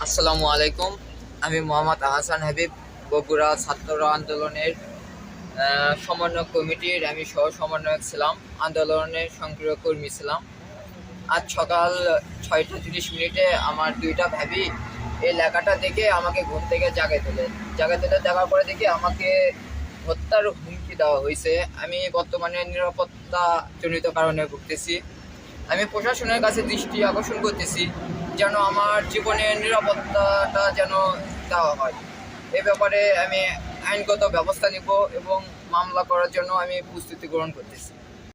আসসালামু আলাইকুম। আমি মোহাম্মদ আহসান হাবিব, বগুড়া ছাত্র আন্দোলনের সমন্বয় কমিটির, আমি সহ সমন্বয়ক ছিলাম আন্দোলনের সক্রিয় কর্মী ছিলাম। আজ সকাল ছয়টা তিরিশ মিনিটে আমার দুইটা ভাবি এই লেখাটা দেখে আমাকে ঘুম থেকে জাগে তোলে। জাগে তোলে, দেখার পরে দেখে আমাকে হত্যার হুমকি দেওয়া হয়েছে। আমি বর্তমানে নিরাপত্তা জনিত কারণে ভুগতেছি। আমি প্রশাসনের কাছে দৃষ্টি আকর্ষণ করতেছি। যেন আমার জীবনের নিরাপত্তাটা যেন দেওয়া হয়। এ ব্যাপারে আমি আইনগত ব্যবস্থা নিব এবং মামলা করার জন্য আমি প্রস্তুতি গ্রহণ করতেছি।